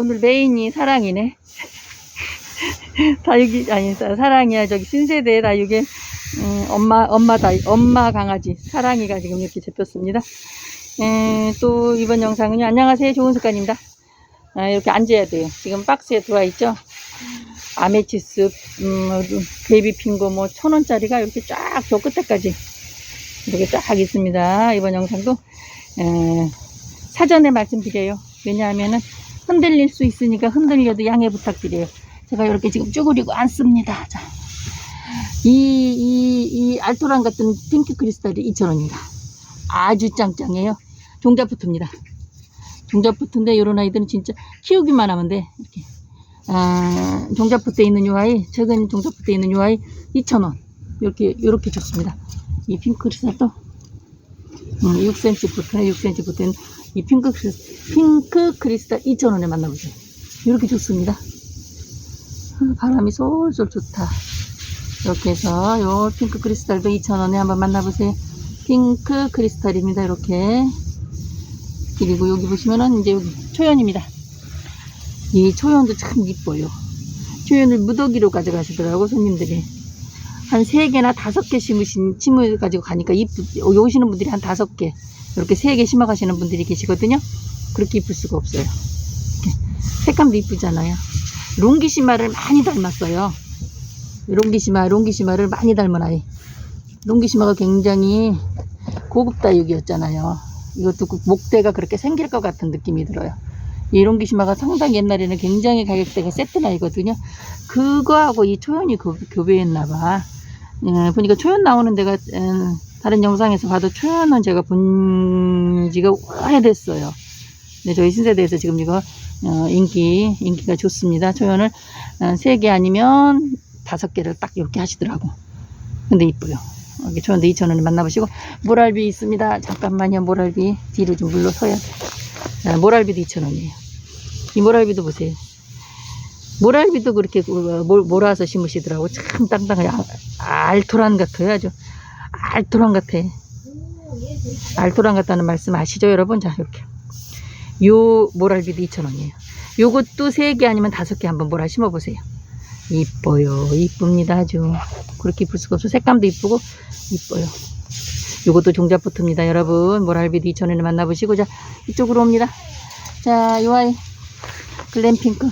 오늘 메인이 사랑이네. 다육이, 아니, 사- 사랑이야. 저기 신세대 다육의 음, 엄마, 엄마 다, 엄마 강아지. 사랑이가 지금 이렇게 잡혔습니다. 에, 또 이번 영상은요. 안녕하세요. 좋은 습관입니다. 아, 이렇게 앉아야 돼요. 지금 박스에 들어와 있죠. 아메치스, 음, 베이비 핑거 뭐 천 원짜리가 이렇게 쫙 저 끝에까지 이렇게 쫙 있습니다. 이번 영상도 에, 사전에 말씀드려요. 왜냐하면은 흔들릴 수 있으니까 흔들려도 양해 부탁드려요. 제가 이렇게 지금 쭈그리고 앉습니다. 자, 이, 이, 이 알토란 같은 핑크 크리스탈이 2,000원입니다. 아주 짱짱해요. 종자부트입니다. 종자부트인데 이런 아이들은 진짜 키우기만 하면 돼. 이렇게. 아, 종자부트에 있는 요 아이, 최근 종자부트에 있는 요 아이 2,000원. 이렇게, 이렇게 좋습니다. 이 핑크 크리스탈도 음, 6cm 부터는 6cm 부터는 이 핑크 핑크 크리스탈 2,000원에 만나보세요. 이렇게 좋습니다. 아, 바람이 솔솔 좋다. 이렇게 해서 요 핑크 크리스탈도 2,000원에 한번 만나보세요. 핑크 크리스탈입니다. 이렇게. 그리고 여기 보시면은 이제 여기 초연입니다. 이 초연도 참 이뻐요. 초연을 무더기로 가져가시더라고 손님들이. 한 세개나 다섯 개 심으신, 심을 가지고 가니까 이쁘, 오시는 분들이 한 다섯 개, 이렇게 세개 심어 가시는 분들이 계시거든요. 그렇게 이쁠 수가 없어요. 색감도 이쁘잖아요. 롱기시마를 많이 닮았어요. 롱기시마, 롱기시마를 많이 닮은 아이. 롱기시마가 굉장히 고급 다육이었잖아요. 이것도 그 목대가 그렇게 생길 것 같은 느낌이 들어요. 이 롱기시마가 상당히 옛날에는 굉장히 가격대가 세트 나이거든요. 그거하고 이 초연이 교, 교배했나봐. 예, 보니까 초연 나오는 데가 음, 다른 영상에서 봐도 초연은 제가 본 지가 오래됐어요. 네, 저희 신세대에서 지금 이거 어, 인기 인기가 좋습니다. 초연을 어, 세개 아니면 다섯 개를 딱 이렇게 하시더라고. 근데 이뻐요. 여기 초연도 2,000원에 만나보시고 모랄비 있습니다. 잠깐만요. 모랄비 뒤로 좀 물러서야 돼. 자, 모랄비도 2,000원이에요. 이 모랄비도 보세요. 모랄비도 그렇게 그, 몰- 몰아서 심으시더라고. 참 땅땅해. 아, 알토란 같아요. 아주 알토란 같아. 알토란 같다는 말씀 아시죠, 여러분? 자, 이렇게. 요 모랄비도 2,000원이에요. 요것도 3개 아니면 5개 한번 몰아 심어보세요. 이뻐요. 이쁩니다. 아주. 그렇게 이쁠 수가 없어. 색감도 이쁘고, 이뻐요. 요것도 종자부트입니다. 여러분. 모랄비도 2,000원에 만나보시고, 자, 이쪽으로 옵니다. 자, 요 아이. 글램핑크.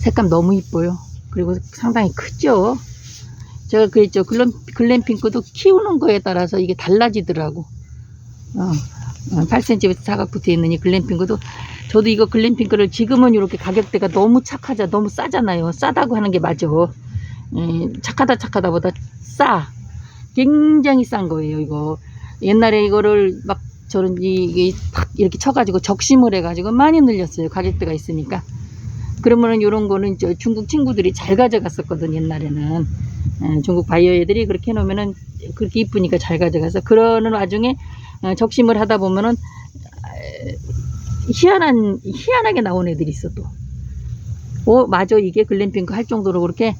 색감 너무 이뻐요. 그리고 상당히 크죠? 제가 그랬죠. 글램, 글램핑크도 키우는 거에 따라서 이게 달라지더라고. 어, 8cm 사각 붙어 있는 이 글램핑크도 저도 이거 글램핑크를 지금은 이렇게 가격대가 너무 착하자, 너무 싸잖아요. 싸다고 하는 게 맞아. 예, 착하다 착하다 보다 싸. 굉장히 싼 거예요, 이거. 옛날에 이거를 막 저런 이- 이게 탁 이렇게 쳐가지고 적심을 해가지고 많이 늘렸어요. 가격대가 있으니까. 그러면은 요런 거는 저 중국 친구들이 잘 가져갔었거든, 옛날에는. 예, 중국 바이어 애들이 그렇게 해놓으면은 그렇게 이쁘니까 잘 가져가서 그러는 와중에 어, 적심을 하다 보면은 에, 희한한 희한하게 나온 애들이 있어 또. 오 맞아 이게 글램핑크 할 정도로 그렇게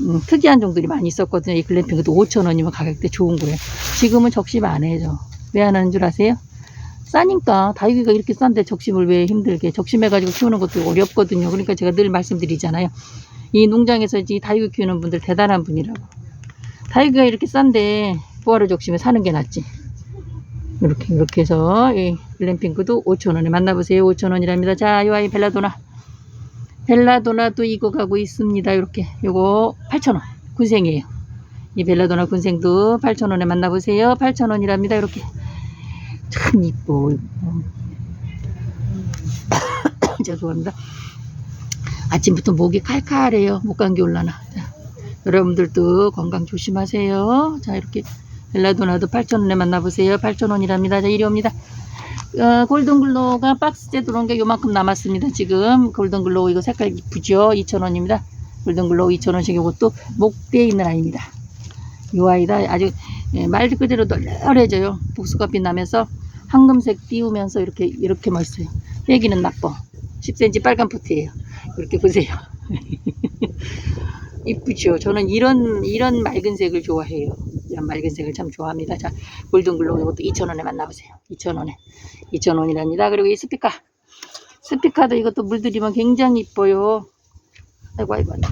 음, 특이한 종들이 많이 있었거든요. 이 글램핑크도 5천 원이면 가격대 좋은 거예요. 지금은 적심 안 해죠. 왜 안 하는 줄 아세요? 싸니까 다육이가 이렇게 싼데 적심을 왜 힘들게 적심해가지고 키우는 것도 어렵거든요. 그러니까 제가 늘 말씀드리잖아요. 이 농장에서 이 다육이 키우는 분들 대단한 분이라고. 다육이가 이렇게 싼데 부화로 적심에 사는 게 낫지. 이렇게 이렇게 해서 이 글램핑크도 5,000원에 만나보세요. 5,000원이랍니다. 자, 이 아이 벨라도나. 벨라도나도 이거 가고 있습니다. 이렇게. 요거 8,000원. 군생이에요. 이 벨라도나 군생도 8,000원에 만나보세요. 8,000원이랍니다. 이렇게. 참. 이뻐. 죄송합니다. 아침부터 목이 칼칼해요. 목감기 올라나. 자, 여러분들도 건강 조심하세요. 자, 이렇게 벨라도나도 8,000원에 만나보세요. 8,000원이랍니다. 자, 이리 옵니다. 어, 골든글로우가 박스째 들어온 게 요만큼 남았습니다. 지금 골든글로우 이거 색깔 이쁘죠? 2,000원입니다. 골든글로우 2,000원씩 이것도 목대에 있는 아이입니다. 이 아이다 아주 예, 말 그대로 널널해져요. 복숭아빛 나면서 황금색 띄우면서 이렇게 이렇게 멋있어요. 얘기는 나빠. 10cm 빨간 포트예요. 이렇게 보세요. 이쁘죠. 저는 이런 이런 맑은 색을 좋아해요. 이런 맑은 색을 참 좋아합니다. 자, 골든글로우 이것도 2,000원에 만나보세요. 2,000원에 2,000원이랍니다. 그리고 이 스피커 스피카도 이것도 물들이면 굉장히 이뻐요. 아이고, 아이고. 아이고.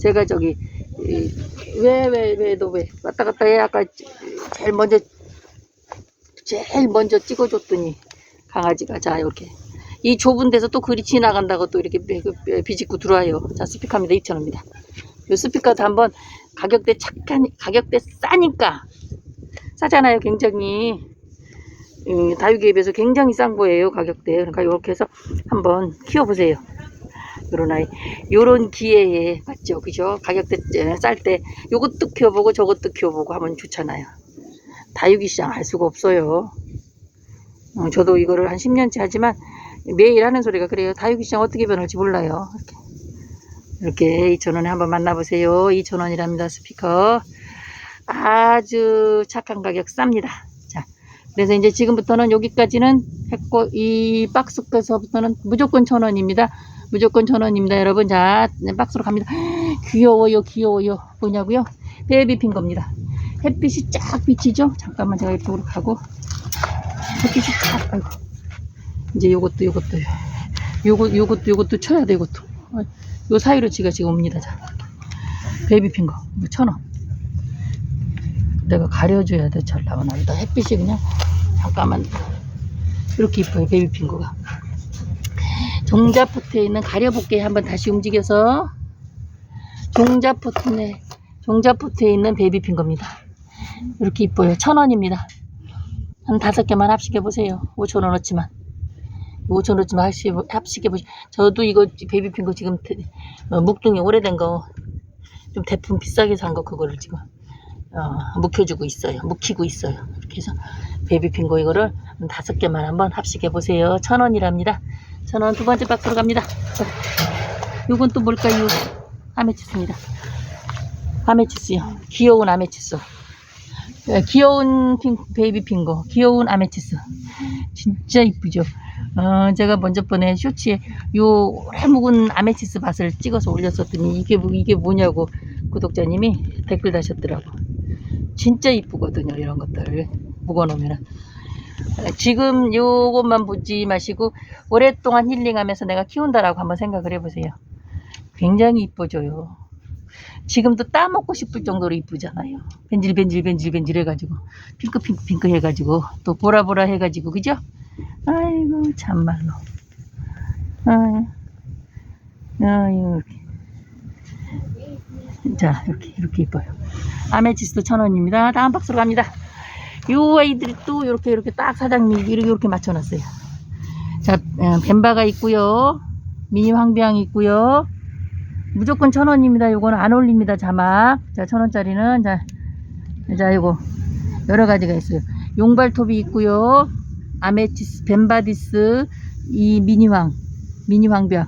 제가 저기, 왜, 왜, 왜, 너 왜, 왔다 갔다 해. 아까 제일 먼저, 제일 먼저 찍어줬더니, 강아지가. 자, 이렇게. 이 좁은 데서 또 글이 지나간다고 또 이렇게 비- 비- 비집고 들어와요. 자, 스피카입니다. 2,000원입니다. 요 스피커도 한번 가격대 착한, 가격대 싸니까. 싸잖아요, 굉장히. 음, 다육이에 비해서 굉장히 싼 거예요, 가격대. 그러니까 이렇게 해서 한번 키워보세요. 요런 아이. 요런 기회에, 맞죠? 그죠? 가격대 쌀 때 요것도 키워보고 저것도 키워보고 하면 좋잖아요. 다육이 시장 알 수가 없어요. 어, 저도 이거를 한 10년째 하지만 매일 하는 소리가 그래요. 다육이 시장 어떻게 변할지 몰라요. 이렇게. 이렇게 2,000원에 한번 만나보세요. 2,000원이랍니다, 스피커. 아주 착한 가격 쌉니다. 자, 그래서 이제 지금부터는 여기까지는 했고, 이 박스에서부터는 무조건 1,000원입니다. 무조건 1,000원입니다, 여러분. 자, 네, 박스로 갑니다. 귀여워요, 귀여워요. 뭐냐고요? 베이비핀 겁니다. 햇빛이 쫙 비치죠? 잠깐만 제가 이쪽으로 가고. 햇빛이 쫙, 아이고. 이제 요것도, 요것도, 요거, 요것도, 요것도 쳐야 돼, 요것도. 어, 요 사이로 지가 지금 옵니다, 자. 베이비핀 거, 뭐, 천 원. 내가 가려줘야 돼, 잘 나오나. 보다. 햇빛이 그냥, 잠깐만. 이렇게 이뻐요, 베이비핀 거가. 종자포트에 있는 가려볼게 한번 다시 움직여서. 종자포트에, 종자포트에 있는 베이비핀 겁니다. 이렇게 이뻐요. 천 원입니다. 한 다섯 개만 합식해 보세요. 오천 원어치만. 5천 원 쯤 합식, 합식해보시. 저도 이거 베이비핀 거 지금 대- 어, 묵둥이 오래된 거 좀 대품 비싸게 산 거 그거를 지금 어, 묵혀주고 있어요. 묵히고 있어요. 이렇게 해서 베이비핀 거 이거를 한 다섯 개만 한번 합식해보세요. 천 원이랍니다. 천 원 두 번째 박스로 갑니다. 자, 요건 또 뭘까요? 아메치스입니다. 아메치스요. 귀여운 아메치스. 예, 귀여운 핑, 베이비 핑거, 귀여운 아메치스. 진짜 이쁘죠? 어, 제가 먼저 번에 쇼츠에 요 오래 묵은 아메치스 밭을 찍어서 올렸었더니 이게, 뭐- 이게 뭐냐고 구독자님이 댓글 다셨더라고. 진짜 이쁘거든요, 이런 것들을 묵어놓으면. 어, 지금 요것만 보지 마시고 오랫동안 힐링하면서 내가 키운다라고 한번 생각을 해보세요. 굉장히 이뻐져요. 지금도 따먹고 싶을 정도로 이쁘잖아요. 벤질 벤질 벤질 벤질 해가지고 핑크 핑크 핑크 해가지고 또 보라보라 해가지고 그죠? 아이고 참말로. 아유, 아유. 자 이렇게 이렇게 이뻐요. 아메치스도 천 원입니다. 다음 박스로 갑니다. 요 아이들이 또 이렇게 이렇게 딱 사장님이 이렇게 이렇게 맞춰놨어요. 자 어, 벤바가 있고요. 미니 황비앙 있고요. 무조건 천 원입니다. 요거는 안 올립니다. 자막. 자, 천 원짜리는 자, 자, 요거 여러 가지가 있어요. 용발톱이 있고요. 아메티스, 벤바디스, 이 미니황, 미니황병.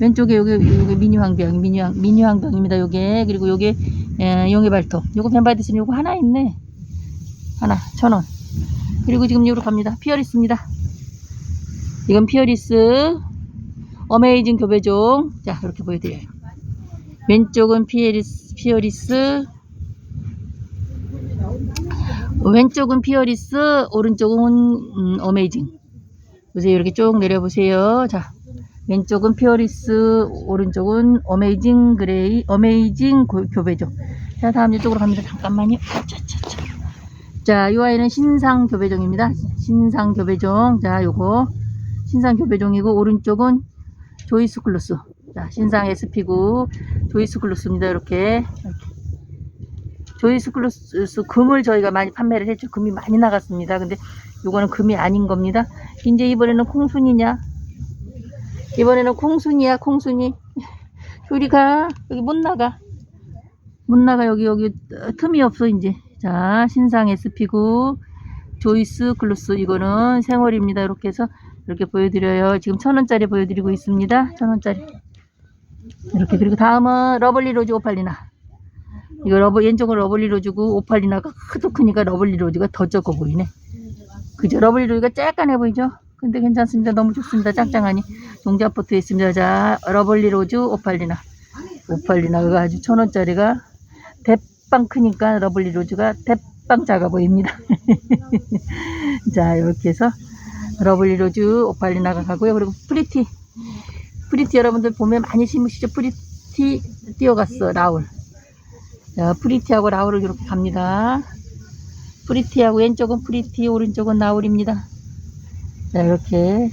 왼쪽에 요게 요게 미니황병, 미니황, 미니황병입니다. 요게 그리고 요게 에, 용해발톱. 요거 벤바디스는 요거 하나 있네. 하나 천 원. 그리고 지금 요로 갑니다. 피어리스입니다. 이건 피어리스. 어메이징 교배종. 자, 이렇게 보여드려요. 왼쪽은 피에리스, 피어리스. 왼쪽은 피어리스, 오른쪽은 음, 어메이징. 보세요. 이렇게 쭉 내려보세요. 자, 왼쪽은 피어리스, 오른쪽은 어메이징 그레이, 어메이징 고- 교배종. 자, 다음 이쪽으로 갑니다. 잠깐만요. 자, 자, 자. 자, 이 아이는 신상 교배종입니다. 신상 교배종. 자, 요거. 신상 교배종이고, 오른쪽은 조이스 클로스. 자, 신상 SP고 조이스 클로스입니다. 이렇게. 이렇게. 조이스 클로스 금을 저희가 많이 판매를 했죠. 금이 많이 나갔습니다. 근데 요거는 금이 아닌 겁니다. 이제 이번에는 콩순이냐? 이번에는 콩순이야, 콩순이. 효리가 여기 못 나가. 못 나가 여기 여기 틈이 없어 이제. 자, 신상 SP고 조이스 클로스 이거는 생월입니다. 이렇게 해서 이렇게 보여드려요. 지금 천 원짜리 보여드리고 있습니다. 천 원짜리. 이렇게 그리고 다음은 러블리 로즈 오팔리나. 이거 러버 왼쪽은 러블리 로즈고 오팔리나가 하도 크니까 러블리 로즈가 더 적어 보이네. 그죠? 러블리 로즈가 쬐깐해 보이죠? 근데 괜찮습니다. 너무 좋습니다. 짱짱하니. 종자포트에 있습니다. 자, 러블리 로즈 오팔리나. 오팔리나가 아주 천 원짜리가 대빵 크니까 러블리 로즈가 대빵 작아 보입니다. 자, 이렇게 해서 러블리 로즈 오팔리나가 가고요. 그리고 프리티. 프리티 여러분들 봄에 많이 심으시죠? 프리티 뛰어갔어, 라울. 자, 프리티하고 라울을 이렇게 갑니다. 프리티하고 왼쪽은 프리티, 오른쪽은 라울입니다. 자, 이렇게.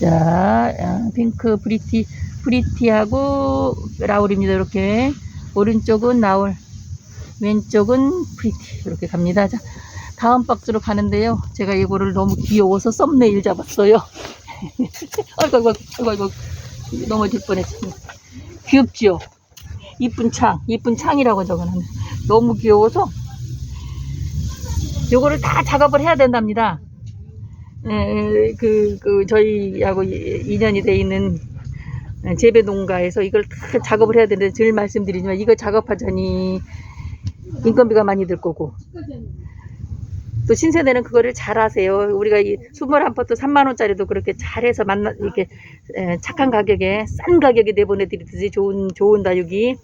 자, 아, 핑크 프리티, 프리티하고 라울입니다. 이렇게. 오른쪽은 라울, 왼쪽은 프리티. 이렇게 갑니다. 자, 다음 박스로 가는데요. 제가 이거를 너무 귀여워서 썸네일 잡았어요. 아이고, 아이고, 아이고, 아이고, 넘어질 뻔했습니다. 귀엽지요? 이쁜 창, 이쁜 창이라고 적어놨네. 너무 귀여워서 요거를 다 작업을 해야 된답니다. 에, 그, 그, 저희하고 이- 인연이 돼 있는 재배 농가에서 이걸 다 작업을 해야 되는데 늘 말씀드리지만 이거 작업하자니 인건비가 많이 들 거고 또 신세대는 그거를 잘 하세요. 우리가 이 21포트 3만원짜리도 그렇게 잘해서 만나, 이렇게 에, 착한 가격에 싼 가격에 내보내드리듯이 좋은, 좋은 다육이.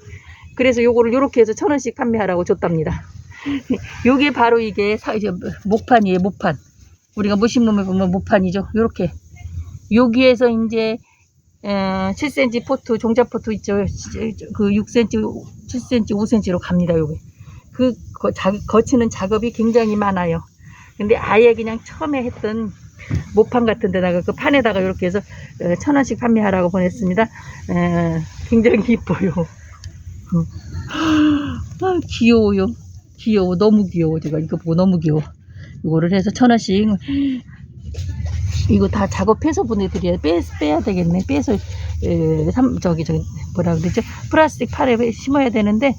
그래서 요거를 요렇게 해서 천 원씩 판매하라고 줬답니다. 요게 바로 이게 사, 목판이에요, 목판. 우리가 무심놈에 보면 목판이죠. 요렇게. 여기에서 이제, 에, 7cm 포트, 종자 포트 있죠. 그 6cm, 7cm, 5cm로 갑니다, 요게. 그, 거, 자, 거치는 작업이 굉장히 많아요. 근데 아예 그냥 처음에 했던 모판 같은 데다가 그 판에다가 이렇게 해서 어, 천 원씩 판매하라고 보냈습니다. 에, 굉장히 이뻐요. 음. 아, 귀여워요. 귀여워. 너무 귀여워. 제가 이거 보고 너무 귀여워. 이거를 해서 천 원씩 이거 다 작업해서 보내드려야 빼, 빼야 되겠네. 빼서 에, 삼, 저기 저기 뭐라 그러죠? 플라스틱 팔에 심어야 되는데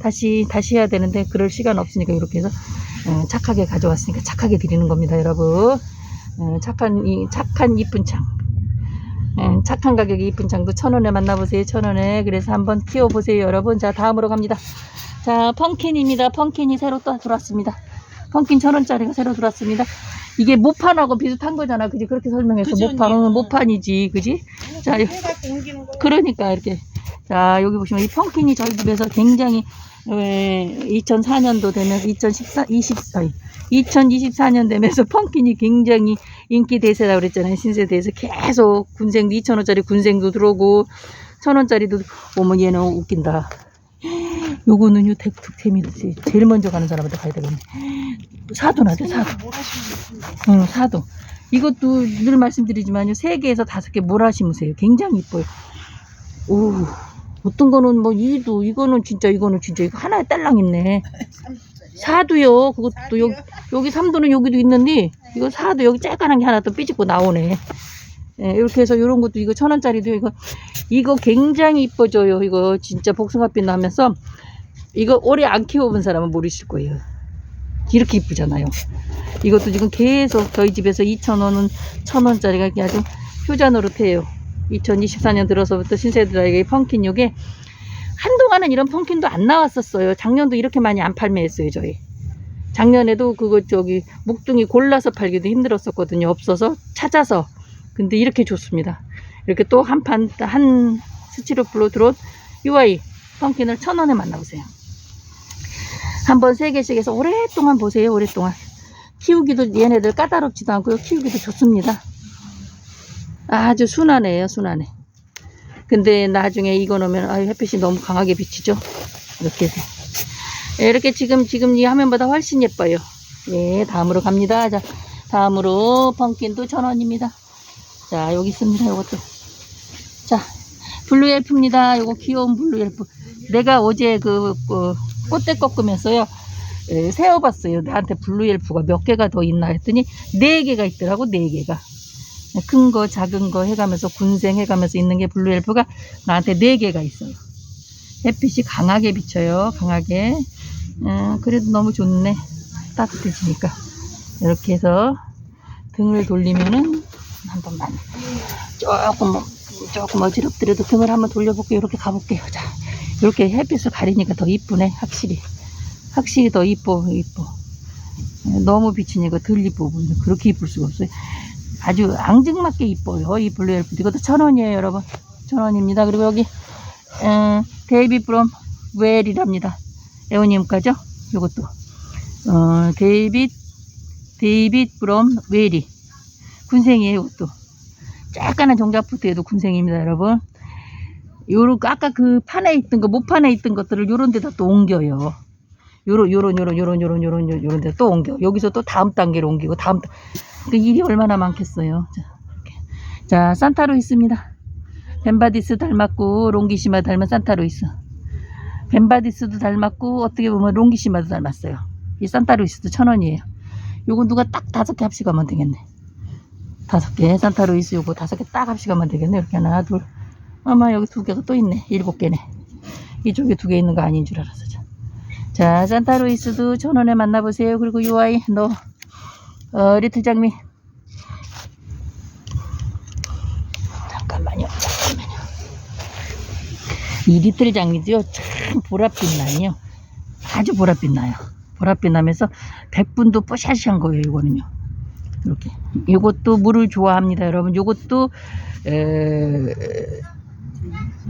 다시 다시 해야 되는데 그럴 시간 없으니까 이렇게 해서 어, 착하게 가져왔으니까 착하게 드리는 겁니다, 여러분. 어, 착한 이 착한 이쁜 창. 예, 착한 가격에 이쁜 창도 천 원에 만나보세요, 천 원에. 그래서 한번 키워보세요, 여러분. 자, 다음으로 갑니다. 자, 펑킨입니다. 펑킨이 새로 또 들어왔습니다. 펑킨 천 원짜리가 새로 들어왔습니다. 이게 모판하고 비슷한 거잖아, 그지? 그렇게 설명해서 모판? 은 모판이지, 그지? 자, 거. 그러니까 이렇게 자 여기 보시면 이 펑킨이 저희 집에서 굉장히 2004년도 되면서 2014, 24, 2024년 되면서 펑킨이 굉장히 인기 대세라 그랬잖아요 신세 대에서 계속 군생도 2,000원짜리 군생도 들어오고 1,000원짜리도 어머 얘는 웃긴다 요거는요 득템이지 제일 먼저 가는 사람한테 가야 되겠네 사도나죠 사도. 응, 사도. 이것도 늘 말씀드리지만요, 세 개에서 다섯 개 몰아 심으세요. 굉장히 이뻐요. 오, 어떤 거는 뭐 이도, 이거는 진짜, 이거는 진짜, 이거 하나에 딸랑 있네. 사도요, 그것도 여기, 여기 삼도는 여기도 있는데, 이거 사도 여기 쬐깐한 게 하나 또 삐집고 나오네. 예, 이렇게 해서 이런 것도 이거 천 원짜리도 이거, 이거 굉장히 이뻐져요. 이거 진짜 복숭아빛 나면서, 이거 오래 안 키워본 사람은 모르실 거예요. 이렇게 이쁘잖아요. 이것도 지금 계속 저희 집에서 2,000원은 1,000원짜리가 아주 효자 노릇해요. 2024년 들어서부터 신세대에게 펑킨 요게 한동안은 이런 펑킨도 안 나왔었어요. 작년도 이렇게 많이 안 판매했어요, 저희. 작년에도 그거 저기 목둥이 골라서 팔기도 힘들었었거든요. 없어서 찾아서. 근데 이렇게 좋습니다. 이렇게 또 한 판, 한 스티로플로 들어온 UI 펑킨을 1,000원에 만나보세요. 한번 세 개씩 해서 오랫동안 보세요, 오랫동안. 키우기도 얘네들 까다롭지도 않고요. 키우기도 좋습니다. 아주 순하네요, 순하네. 근데 나중에 이거 넣으면 아 햇빛이 너무 강하게 비치죠. 이렇게 이렇게 지금 지금 이 화면보다 훨씬 예뻐요. 예, 다음으로 갑니다. 자, 다음으로 펌킨도 천 원입니다. 자, 여기 있습니다. 이것도. 자, 블루 엘프입니다. 이거 귀여운 블루 엘프. 내가 어제 그, 그 꽃대 꺾으면서요. 예, 세어봤어요. 나한테 블루 엘프가 몇 개가 더 있나 했더니 네 개가 있더라고. 네 개가. 큰 거, 작은 거 해가면서 군생 해가면서 있는 게 블루 엘프가 나한테 네 개가 있어요. 햇빛이 강하게 비쳐요. 강하게. 음, 그래도 너무 좋네. 따뜻해지니까. 이렇게 해서 등을 돌리면은 한 번만 조금 조금 어지럽더라도 등을 한번 돌려볼게요. 이렇게 가볼게요. 자, 이렇게 햇빛을 가리니까 더 이쁘네. 확실히. 확실히 더 이뻐, 이뻐. 너무 비치니까 덜 이뻐 보이네. 그렇게 이쁠 수가 없어요. 아주 앙증맞게 이뻐요. 이 블루 엘프. 이것도 천 원이에요, 여러분. 천 원입니다. 그리고 여기, 에, 데이비 프롬 웰이랍니다. 거죠? 요것도. 어, 데이빗 데이빗 브롬 웨리. 군생이에요, 이것도. 쬐깐한 종자포트에도 군생입니다, 여러분. 요런, 아까 그 판에 있던 거, 모판에 있던 것들을 요런 데다 또 옮겨요. 요런, 요런, 요런, 요런, 요런, 요런, 요런 데또 옮겨. 여기서 또 다음 단계로 옮기고, 다음, 단- 그 일이 얼마나 많겠어요. 자, 이렇게. 자, 산타로 있습니다. 벤바디스 닮았고, 롱기시마 닮은 산타로 있어. 벤바디스도 닮았고, 어떻게 보면 롱기시마도 닮았어요. 이 산타루이스도 천 원이에요. 요거 누가 딱 다섯 개 합식하면 되겠네. 다섯 개, 산타루이스 요거 다섯 개 딱 합식하면 되겠네. 이렇게 하나, 둘. 아마 여기 두 개가 또 있네. 일곱 개네. 이쪽에 두 개 있는 거 아닌 줄 알았어. 자, 자 산타루이스도 천 원에 만나보세요. 그리고 요 아이, 너, 어, 리틀 장미. 잠깐만요. 잠깐만요. 이 리틀 장미도요, 참 보랏빛 나요. 아주 보랏빛 나요. 보랏빛 나면서 백분도 뽀샤시한 거예요, 이거는요. 이렇게. 이것도 물을 좋아합니다, 여러분. 이것도, 에,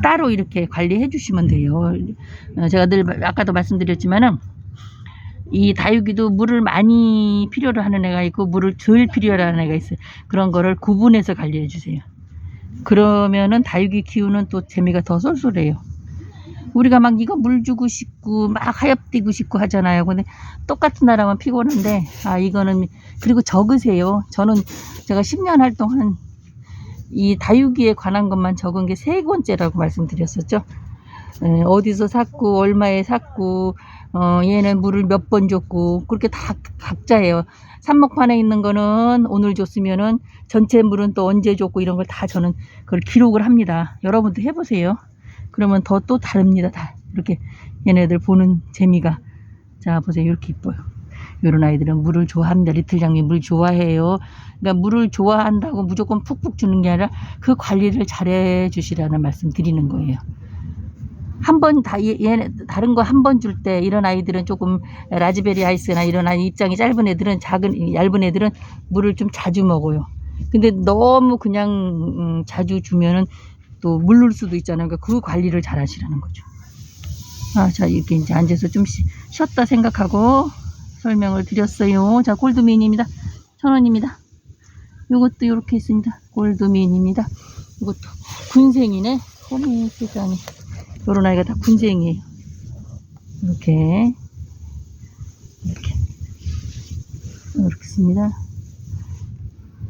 따로 이렇게 관리해 주시면 돼요. 어, 제가 늘 말- 아까도 말씀드렸지만은 이 다육이도 물을 많이 필요로 하는 애가 있고 물을 덜 필요로 하는 애가 있어요. 그런 거를 구분해서 관리해 주세요. 그러면은 다육이 키우는 또 재미가 더 쏠쏠해요. 우리가 막 이거 물 주고 싶고 막 하엽뛰고 싶고 하잖아요. 근데 똑같은 나라면 피곤한데 아 이거는 그리고 적으세요. 저는 제가 10년 활동한 이 다육이에 관한 것만 적은 게세 권째라고 말씀드렸었죠. 에, 어디서 샀고 얼마에 샀고 어, 얘는 물을 몇 번 줬고 그렇게 다 각자예요. 삽목판에 있는 거는 오늘 줬으면은 전체 물은 또 언제 줬고 이런 걸 다 저는 그걸 기록을 합니다. 여러분도 해보세요. 그러면 더 또 다릅니다. 다 이렇게 얘네들 보는 재미가 자 보세요 이렇게 이뻐요. 이런 아이들은 물을 좋아합니다. 리틀 장미 물 좋아해요. 그러니까 물을 좋아한다고 무조건 푹푹 주는 게 아니라 그 관리를 잘해 주시라는 말씀 드리는 거예요. 한 번 다 얘네 다른 거 한 번 줄 때 이런 아이들은 조금 라즈베리 아이스나 이런 아이 입장이 짧은 애들은 작은 얇은 애들은 물을 좀 자주 먹어요. 근데 너무 그냥 음, 자주 주면은 또 물를 수도 있잖아요. 그러니까 그 관리를 잘 하시라는 거죠. 아, 자, 이렇게 이제 앉아서 좀 쉬, 쉬었다 생각하고 설명을 드렸어요. 자, 골드민입니다. 천 원입니다. 요것도 이렇게 있습니다. 골드민입니다. 이것도 군생이네. 호미 세상에. 요런 아이가 다 군생이에요. 이렇게. 이렇게. 씁니다.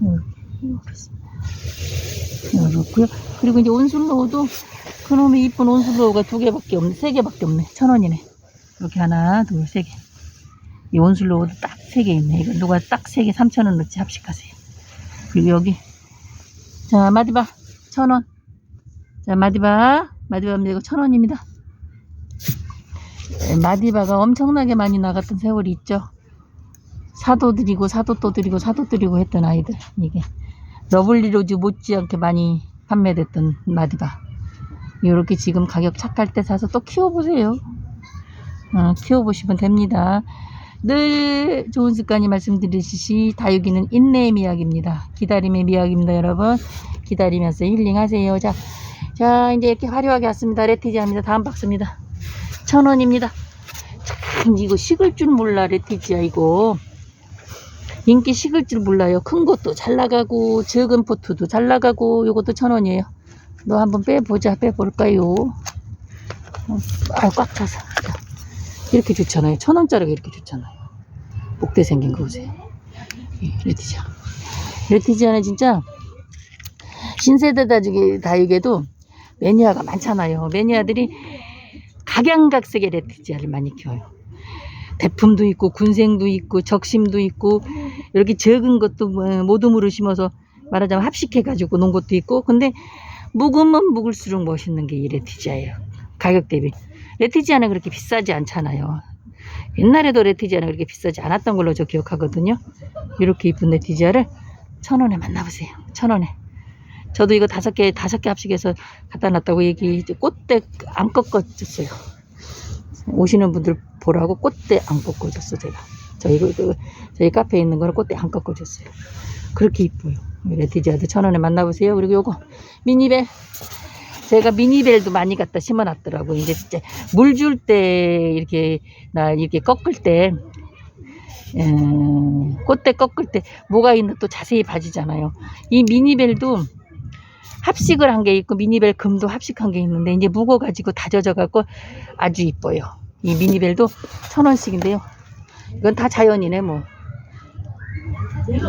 이렇게. 이렇게. 이렇고요. 그리고 이제 온슬로우도 그놈의 이쁜 온슬로우가 두 개밖에 없네. 세 개밖에 없네. 천 원이네. 이렇게 하나, 둘, 세 개. 이 온슬로우도 딱 세 개 있네. 이거 누가 딱 세 개 삼천 원 넣지 합식하세요. 그리고 여기. 자, 마디바. 천 원. 자, 마디바. 마디바입니다. 이거 천 원입니다. 에, 마디바가 엄청나게 많이 나갔던 세월이 있죠. 사도 드리고, 사도 또 드리고, 사도 드리고 했던 아이들. 이게. 러블리로즈 못지않게 많이 판매됐던 마디바. 이렇게 지금 가격 착할 때 사서 또 키워보세요. 어, 키워보시면 됩니다. 늘 좋은 습관이 말씀드리듯이 다육이는 인내의 미학입니다. 기다림의 미학입니다, 여러분. 기다리면서 힐링하세요. 자, 자, 이제 이렇게 화려하게 왔습니다. 레티지아입니다. 다음 박스입니다. 천 원입니다. 참, 이거 식을 줄 몰라, 레티지아, 이거. 인기 식을 줄 몰라요. 큰 것도 잘 나가고, 적은 포트도 잘 나가고, 요것도 천 원이에요. 너 한번 빼보자, 빼볼까요? 어, 아, 꽉 차서. 자, 이렇게 좋잖아요. 천 원짜리가 이렇게 좋잖아요. 목대 생긴 거 보세요. 예, 레티지아. 레티지아는 진짜 신세대 다육이, 다육에도 매니아가 많잖아요. 매니아들이 각양각색의 레티지아를 많이 키워요. 대품도 있고 군생도 있고 적심도 있고 이렇게 적은 것도 뭐 모둠으로 심어서 말하자면 합식해 가지고 놓은 것도 있고 근데 묵으면 묵을수록 멋있는 게 이 레티지아예요. 가격 대비. 레티지아는 그렇게 비싸지 않잖아요. 옛날에도 레티지아는 그렇게 비싸지 않았던 걸로 저 기억하거든요. 이렇게 이쁜 레티지아를 천 원에 만나보세요. 천 원에. 저도 이거 다섯 개, 다섯 개 합식해서 갖다 놨다고 얘기, 꽃대 안 꺾어줬어요. 오시는 분들 보라고 꽃대 안 꺾어줬어, 제가. 저희, 그, 그, 저희 카페에 있는 거는 꽃대 안 꺾어줬어요. 그렇게 이뻐요. 레티지아도 천 원에 만나보세요. 그리고 요거, 미니벨. 제가 미니벨도 많이 갖다 심어 놨더라고. 이제 진짜 물 줄 때 이렇게 나 이렇게 꺾을 때 음, 꽃대 꺾을 때 뭐가 있나 또 자세히 봐주잖아요. 이 미니벨도 합식을 한 게 있고 미니벨 금도 합식한 게 있는데 이제 묵어가지고 다져져 갖고 아주 이뻐요. 이 미니벨도 천 원씩인데요. 이건 다 자연이네 뭐.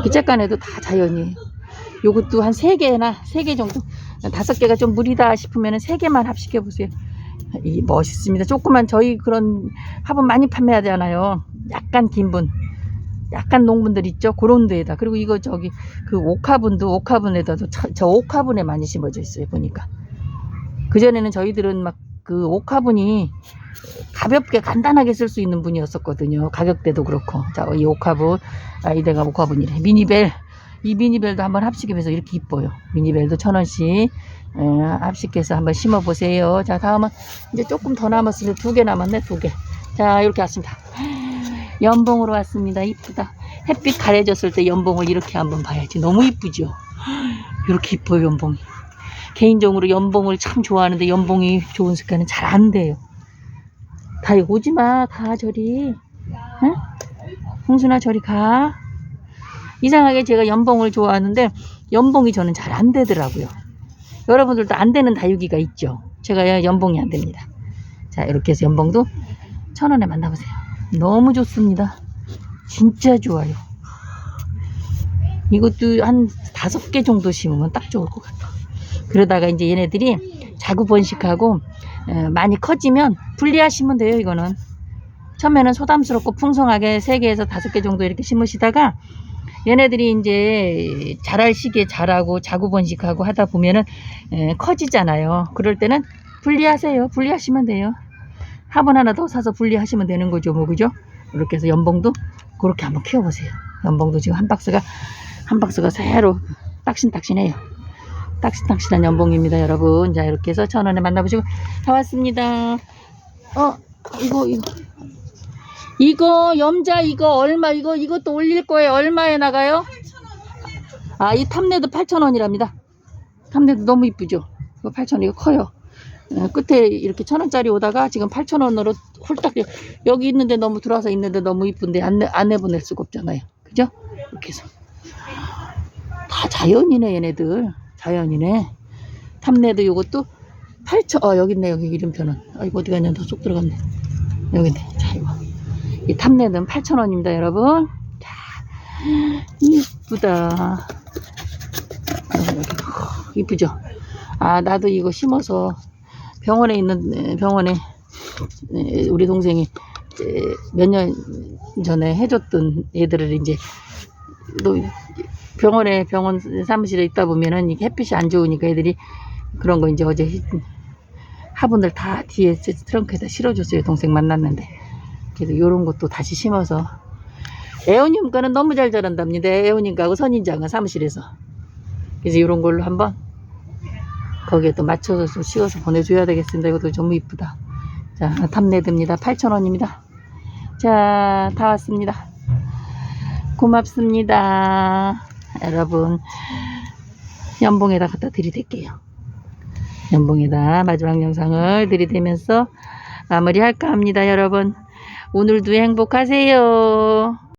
기짝간에도 다 자연이에요. 요것도 한세 개나 세개 정도 다섯 개가 좀 무리다 싶으면 세 개만 합식해 보세요. 이 멋있습니다. 조그만 저희 그런 화분 많이 판매하잖아요. 약간 긴 분, 약간 농분들 있죠. 그런 데에다 그리고 이거 저기 그 옥화분도 옥화분에다도 저, 저 옥화분에 많이 심어져 있어요. 보니까 그 전에는 저희들은 막그 옥화분이 가볍게 간단하게 쓸 수 있는 분이었었거든요. 가격대도 그렇고 자이 옥화분 아이데가 옥화분이래 미니벨 이 미니벨도 한번 합식해서 이렇게 이뻐요. 미니벨도 천 원씩 에, 합식해서 한번 심어보세요. 자 다음은 이제 조금 더 남았으면 두 개 남았네 두 개. 자 이렇게 왔습니다. 연봉으로 왔습니다. 이쁘다. 햇빛 가려졌을 때 연봉을 이렇게 한번 봐야지. 너무 이쁘죠. 이렇게 이뻐요 연봉이. 개인적으로 연봉을 참 좋아하는데 연봉이 좋은 습관은 잘 안 돼요. 다 오지 마. 가 저리. 응? 홍순아 저리 가. 이상하게 제가 연봉을 좋아하는데 연봉이 저는 잘 안 되더라고요. 여러분들도 안 되는 다육이가 있죠. 제가 연봉이 안 됩니다. 자 이렇게 해서 연봉도 천 원에 만나보세요. 너무 좋습니다. 진짜 좋아요. 이것도 한 다섯 개 정도 심으면 딱 좋을 것 같아. 그러다가 이제 얘네들이 자구 번식하고 에, 많이 커지면 분리하시면 돼요. 이거는 처음에는 소담스럽고 풍성하게 세 개에서 다섯 개 정도 이렇게 심으시다가 얘네들이 이제 자랄 시기에 자라고 자구 번식하고 하다 보면은 에, 커지잖아요. 그럴 때는 분리하세요. 분리하시면 돼요. 화분 하나 더 사서 분리하시면 되는 거죠, 뭐 그죠? 이렇게 해서 연봉도 그렇게 한번 키워보세요. 연봉도 지금 한 박스가 한 박스가 새로 딱신딱신해요. 딱신딱신한 연봉입니다, 여러분. 자, 이렇게 해서 천 원에 만나보시고 다 왔습니다. 어, 이거 이거 이거 염자 이거 얼마 이거 이것도 올릴 거예요. 얼마에 나가요? 아, 이 탐내도 8,000원이랍니다. 탐내도 너무 이쁘죠? 이거 8,000원 이거 커요. 어, 끝에 이렇게 천 원짜리 오다가 지금 8천 원으로 홀딱 여기 있는데 너무 들어와서 있는데 너무 이쁜데 안, 내- 안 내보낼 수가 없잖아요. 그죠? 이렇게 해서. 다 자연이네 얘네들. 자연이네. 탐내도 요것도 8천 어 여기 있네 여기 이름표는. 아 이거 어디 갔냐. 더쏙 들어갔네. 여기 있네. 자 이거. 이 탐내는 8천 원입니다 여러분. 자 이쁘다. 어, 여기. 이쁘죠? 아 나도 이거 심어서 병원에 있는 에, 병원에 에, 우리 동생이 몇 년 전에 해줬던 애들을 이제 또 병원에 병원 사무실에 있다 보면은 햇빛이 안 좋으니까 애들이 그런 거 이제 어제 히- 화분들 다 뒤에 트렁크에다 실어줬어요 동생 만났는데. 그래서 요런 것도 다시 심어서. 애호님 거는 너무 잘 자란답니다. 애호님 거하고 선인장은 사무실에서. 그래서 요런 걸로 한번 거기에 또 맞춰서 좀 씌워서 보내줘야 되겠습니다. 이것도 너무 이쁘다. 자, 탐내듭니다. 8,000원입니다. 자, 다 왔습니다. 고맙습니다. 여러분, 연봉에다 갖다 들이댈게요. 연봉에다 마지막 영상을 들이대면서 마무리할까 합니다, 여러분. 오늘도 행복하세요.